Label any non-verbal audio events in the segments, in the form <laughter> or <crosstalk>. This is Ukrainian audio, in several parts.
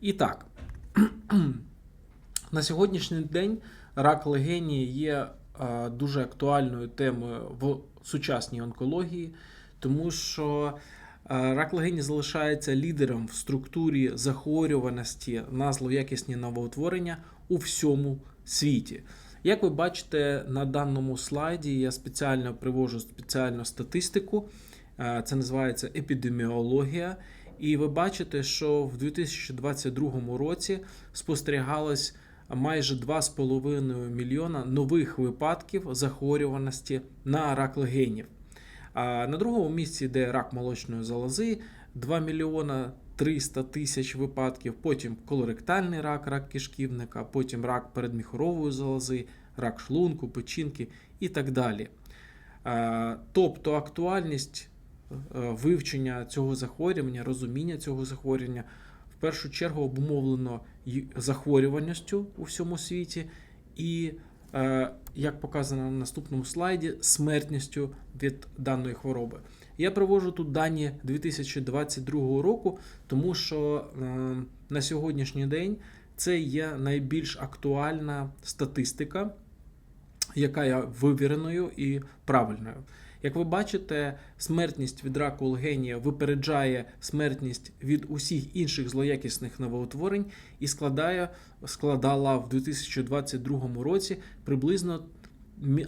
І так, <clears throat> на сьогоднішній день рак легені є е, дуже актуальною темою в сучасній онкології, тому що е, рак легені залишається лідером в структурі захворюваності на злоякісні новоутворення у всьому світі. Як ви бачите на даному слайді, я спеціально привожу спеціальну статистику. Е, Це називається епідеміологія. І ви бачите, що в 2022 році спостерігалось майже 2,5 мільйона нових випадків захворюваності на рак легенів. А на другому місці йде рак молочної залози 2 мільйона 300 тисяч випадків, потім колоректальний рак, рак кишківника, потім рак передміхорової залози, рак шлунку, печінки і так далі. Тобто актуальність вивчення цього захворювання, розуміння цього захворювання в першу чергу обумовлено захворюваністю у всьому світі і, е, як показано на наступному слайді, смертністю від даної хвороби. Я привожу тут дані 2022 року, тому що е, на сьогоднішній день це є найбільш актуальна статистика, яка є вивіреною і правильною. Як ви бачите, смертність від раку легенія випереджає смертність від усіх інших злоякісних новоутворень і складає, складала в 2022 році приблизно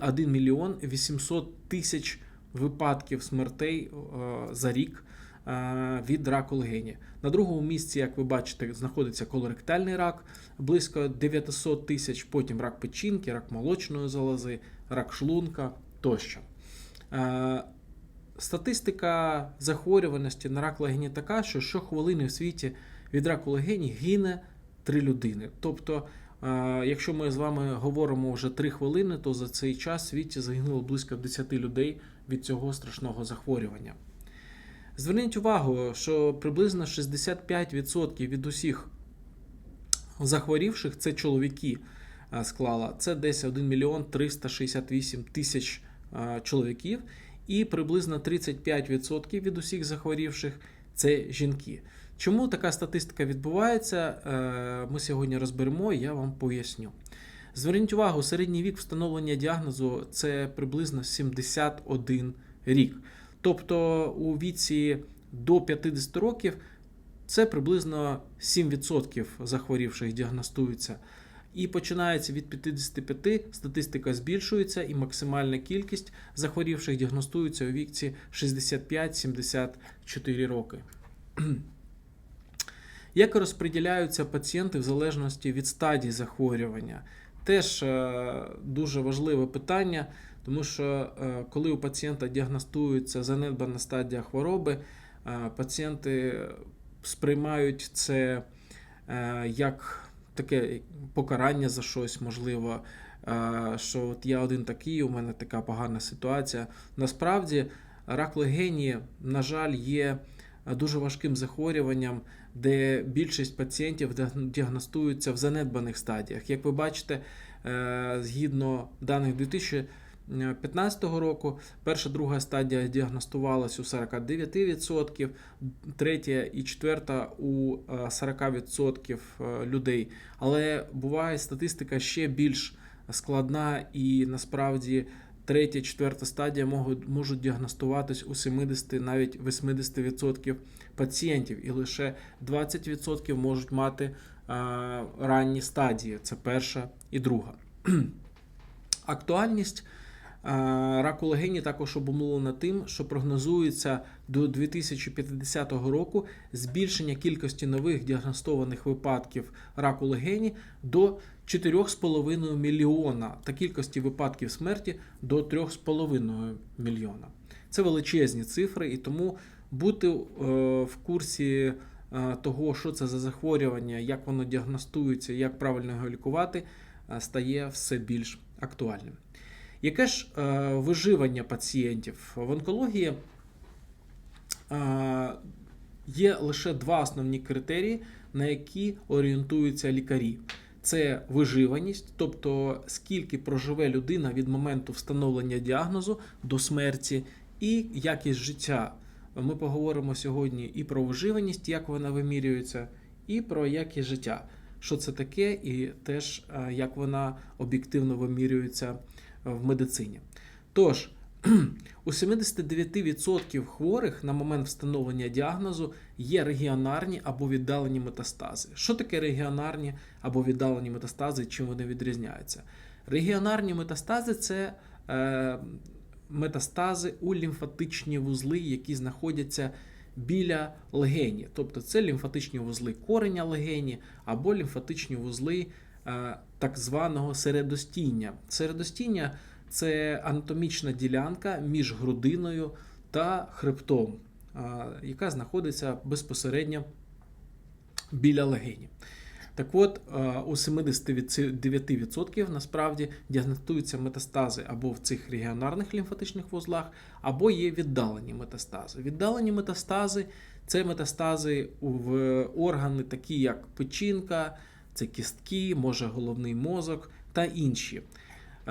1 мільйон 800 тисяч випадків смертей е, за рік е, від раку легені. На другому місці, як ви бачите, знаходиться колоректальний рак, близько 900 тисяч, потім рак печінки, рак молочної залози, рак шлунка тощо. Е, Статистика захворюваності на рак легені така, що щохвилини в світі від раку легені гине 3 людини. Тобто, е, якщо ми з вами говоримо вже 3 хвилини, то за цей час в світі загинуло близько 10 людей від цього страшного захворювання. Зверніть увагу, що приблизно 65% від усіх захворівших це чоловіки е, склала. Це десь 1 мільйон 368 тисяч чоловіків, і приблизно 35% від усіх захворівших це жінки. Чому така статистика відбувається? е, Ми сьогодні розберемо, і я вам поясню. Зверніть увагу, середній вік встановлення діагнозу це приблизно 71 рік. Тобто у віці до 50 років це приблизно 7% захворівших діагностуються. І починається від 55, статистика збільшується, і максимальна кількість захворівших діагностується у віці 65-74 роки. <clears throat> Як розподіляються пацієнти в залежності від стадії захворювання? Теж е, дуже важливе питання, тому що е, коли у пацієнта діагностується занедбана стадія хвороби, е, пацієнти сприймають це як таке покарання за щось, можливо, е, що от я один такий, у мене така погана ситуація. Насправді, рак легені, на жаль, є дуже важким захворюванням, де більшість пацієнтів діагностуються в занедбаних стадіях. Як ви бачите, е, згідно даних 2015 року, перша друга стадія діагностувалась у 49%, третя і четверта у е, 40% людей. Але буває статистика ще більш складна і насправді. Третя, четверта стадія можуть, можуть діагностуватись у 70, навіть 80% пацієнтів, і лише 20% можуть мати е, ранні стадії. Це перша і друга. <clears throat> Актуальність е, раку легені також обумовлена тим, що прогнозується до 2050 року збільшення кількості нових діагностованих випадків раку легені до 4,5 мільйона та кількості випадків смерті до 3,5 мільйона. Це величезні цифри, і тому бути е, в курсі е, того, що це за захворювання, як воно діагностується, як правильно його лікувати, е, стає все більш актуальним. Яке ж е, виживання пацієнтів в онкології? Е, є лише два основні критерії, на які орієнтуються лікарі. Це виживаність, тобто скільки проживе людина від моменту встановлення діагнозу до смерті, і якість життя. Ми поговоримо сьогодні і про виживаність, як вона вимірюється, і про якість життя. Що це таке, і теж е, як вона об'єктивно вимірюється в медицині. Тож, <clears throat> у 79% хворих на момент встановлення діагнозу є регіонарні або віддалені метастази. Що таке регіонарні або віддалені метастази, чим вони відрізняються? Регіонарні метастази це е, метастази у лімфатичні вузли, які знаходяться біля легені. Тобто це лімфатичні вузли кореня легені або лімфатичні вузли так званого середостіння. Середостіння це анатомічна ділянка між грудиною та хребтом, е, яка знаходиться безпосередньо біля легені. Так от, е, у 79% насправді діагностуються метастази або в цих регіонарних лімфатичних вузлах, або є віддалені метастази. Віддалені метастази це метастази в органи, такі як печінка, це кістки, може головний мозок та інші.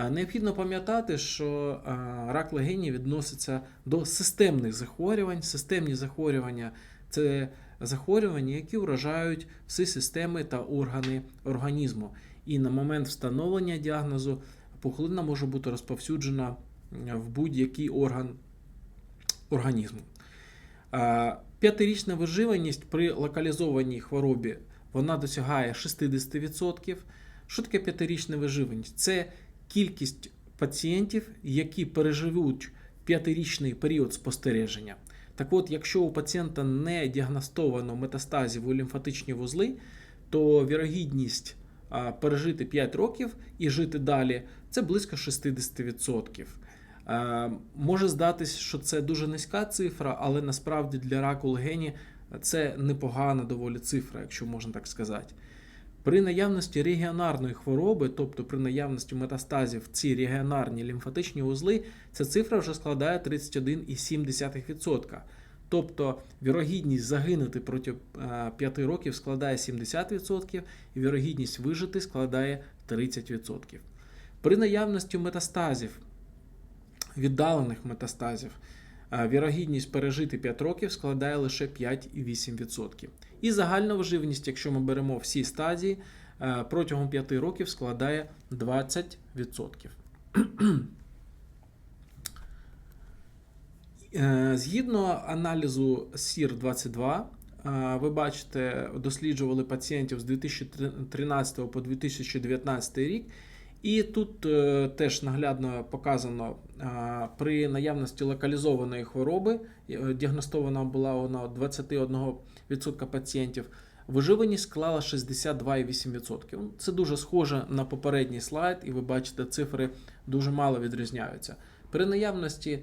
Необхідно пам'ятати, що рак легені відноситься до системних захворювань. Системні захворювання це захворювання, які вражають всі системи та органи організму. І на момент встановлення діагнозу пухлина може бути розповсюджена в будь-який орган організму. П'ятирічна виживаність при локалізованій хворобі вона досягає 60%. Що таке п'ятирічна виживаність? Це кількість пацієнтів, які переживуть п'ятирічний період спостереження. Так от, якщо у пацієнта не діагностовано метастазів у лімфатичні вузли, то вірогідність пережити 5 років і жити далі це близько 60%. Е, Може здатись, що це дуже низька цифра, але насправді для раку легені це непогана доволі цифра, якщо можна так сказати. При наявності регіонарної хвороби, тобто при наявності метастазів ці регіонарні лімфатичні вузли, ця цифра вже складає 31,7%. Тобто вірогідність загинути проти 5 років складає 70%, і вірогідність вижити складає 30%. При наявності метастазів, віддалених метастазів, е, вірогідність пережити 5 років складає лише 5,8%. І загальна виживність, якщо ми беремо всі стадії, е, протягом 5 років складає 20%. Е, Згідно аналізу SIR-22, е, ви бачите, досліджували пацієнтів з 2013 по 2019 рік. І тут е, теж наглядно показано е, при наявності локалізованої хвороби, е, діагностована була вона 21% пацієнтів, виживаність склала 62,8%. Ну, Це дуже схоже на попередній слайд, і ви бачите, цифри дуже мало відрізняються. При наявності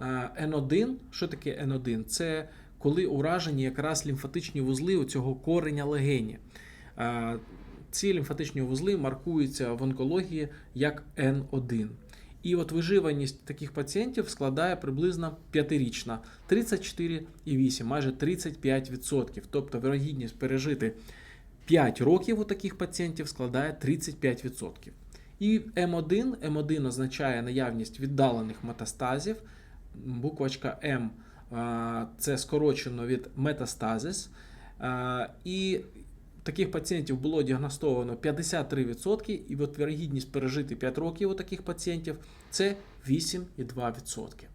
е, N1, що таке N1? Це коли уражені якраз лімфатичні вузли у цього кореня легені. Ці лімфатичні вузли маркуються в онкології як N1. І от виживаність таких пацієнтів складає приблизно 5-річна 34,8, майже 35%. Тобто вирогідність пережити 5 років у таких пацієнтів складає 35%. І М1, М1 означає наявність віддалених метастазів. Буквочка М це скорочено від метастазис. І таких пацієнтів було діагностовано 53%, і от вірогідність пережити 5 років у таких пацієнтів це 8,2%.